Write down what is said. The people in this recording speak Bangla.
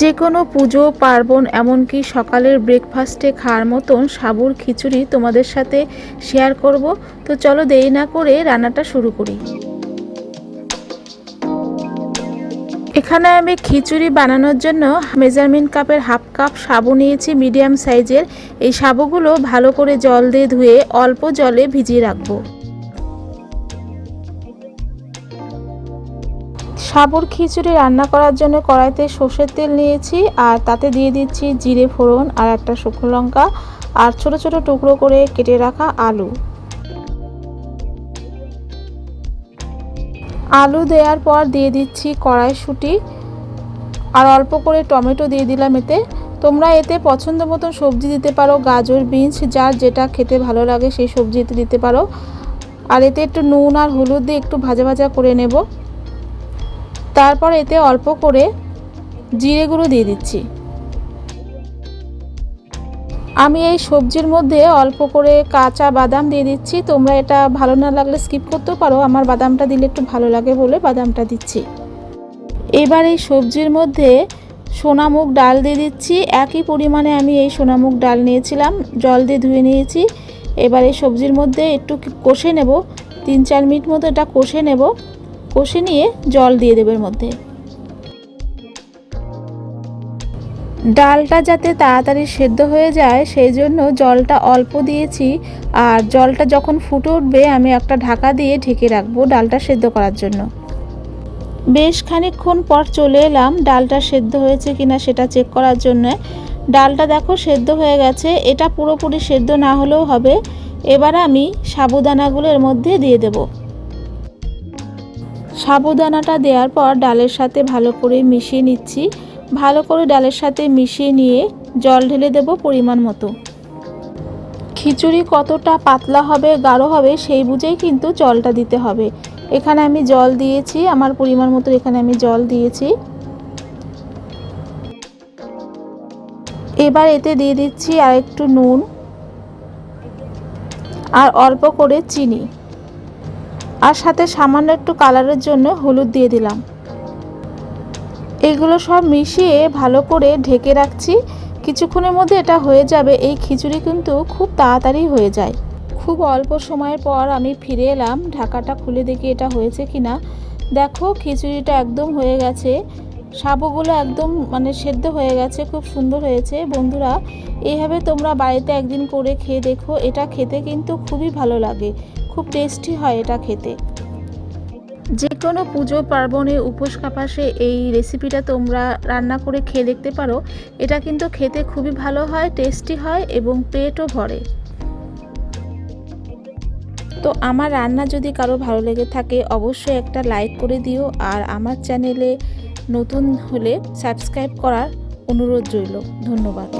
যে কোনো পুজো, পার্বণ, এমনকি সকালের ব্রেকফাস্টে খাওয়ার মতন সাবুর খিচুড়ি তোমাদের সাথে শেয়ার করব। তো চলো দেরি না করে রান্নাটা শুরু করি। এখানে আমি খিচুড়ি বানানোর জন্য মেজারমেন্ট কাপের হাফ কাপ সাবু নিয়েছি মিডিয়াম সাইজের। এই সাবুগুলো ভালো করে জল দিয়ে ধুয়ে অল্প জলে ভিজিয়ে রাখব। সাবুর খিচুড়ি রান্না করার জন্য কড়াইতে সর্ষের তেল নিয়েছি, আর তাতে দিয়ে দিচ্ছি জিরে ফোড়ন আর একটা শুকনো লঙ্কা, আর ছোট ছোট টুকরো করে কেটে রাখা আলু। আলু দেওয়ার পর দিয়ে দিচ্ছি কড়াইশুঁটি, আর অল্প করে টমেটো দিয়ে দিলাম এতে। তোমরা এতে পছন্দ মতন সবজি দিতে পারো, গাজর, বিনস, যার যেটা খেতে ভালো লাগে সেই সবজি দিতে পারো। আর এতে একটু নুন আর হলুদ দিয়ে একটু ভাজা ভাজা করে নেব। তারপর এতে অল্প করে জিরে গুঁড়ো দিয়ে দিচ্ছি। আমি এই সবজির মধ্যে অল্প করে কাঁচা বাদাম দিয়ে দিচ্ছি। তোমরা এটা ভালো না লাগলে স্কিপ করতেও পারো। আমার বাদামটা দিলে একটু ভালো লাগে বলে বাদামটা দিচ্ছি। এবার এই সবজির মধ্যে সোনামুখ ডাল দিয়ে দিচ্ছি। একই পরিমাণে আমি এই সোনামুখ ডাল নিয়েছিলাম। জল দিয়ে ধুয়ে নিয়েছি। এবার এই সবজির মধ্যে একটু কষে নেব। তিন চার মিনিট মতো এটা কষে নেব। কষে নিয়ে জল দিয়ে দেবে এর মধ্যে। ডালটা যাতে তাড়াতাড়ি সেদ্ধ হয়ে যায়, সেই জন্য জলটা অল্প দিয়েছি। আর জলটা যখন ফুটে উঠবে, আমি একটা ঢাকা দিয়ে ঢেকে রাখব ডালটা সেদ্ধ করার জন্য। বেশ খানিকক্ষণ পর চলে এলাম ডালটা সেদ্ধ হয়েছে কিনা সেটা চেক করার জন্য। ডালটা দেখো সেদ্ধ হয়ে গেছে, এটা পুরোপুরি সেদ্ধ না হলেও হবে। এবার আমি সাবুদানাগুলো এর মধ্যে দিয়ে দেবো। সাবুদানাটা দেওয়ার পর ডালের সাথে ভালো করে মিশিয়ে নিচ্ছি। ভালো করে ডালের সাথে মিশিয়ে নিয়ে জল ঢেলে দেব পরিমাণ মতো। খিচুড়ি কতটা পাতলা হবে, গাঢ় হবে, সেই বুঝেই কিন্তু জলটা দিতে হবে। এখানে আমি জল দিয়েছি, আমার পরিমাণ মতো এখানে আমি জল দিয়েছি। এবার এতে দিয়ে দিচ্ছি আর একটু নুন আর অল্প করে চিনি। আর সাথে সামান্য একটু কালারের জন্য হলুদ দিয়ে দিলাম। এগুলো সব মিশিয়ে ভালো করে ঢেকে রাখছি। কিছুক্ষণের মধ্যে এটা হয়ে যাবে। এই খিচুড়ি কিন্তু খুব তাড়াতাড়ি হয়ে যায়। খুব অল্প সময়ের পর আমি ফিরে এলাম। ঢাকাটা খুলে দেখি এটা হয়েছে কি না দেখো, খিচুড়িটা একদম হয়ে গেছে। সাবুগুলো একদম মানে সেদ্ধ হয়ে গেছে, খুব সুন্দর হয়েছে। বন্ধুরা, এইভাবে তোমরা বাড়িতে একদিন করে খেয়ে দেখো। এটা খেতে কিন্তু খুবই ভালো লাগে। খুব টেস্টি হয় এটা খেতে। যে কোনো পুজো, পার্বণে, উপোস কাপাসে এই রেসিপিটা তোমরা রান্না করে খেয়ে দেখতে পারো। এটা কিন্তু খেতে খুবই ভালো হয় টেস্টি হয় এবং পেটও ভরে। তো আমার রান্না যদি কারও ভালো লেগে থাকে, অবশ্যই একটা লাইক করে দিও আর আমার চ্যানেলে নতুন হলে সাবস্ক্রাইব করার অনুরোধ রইল। ধন্যবাদ।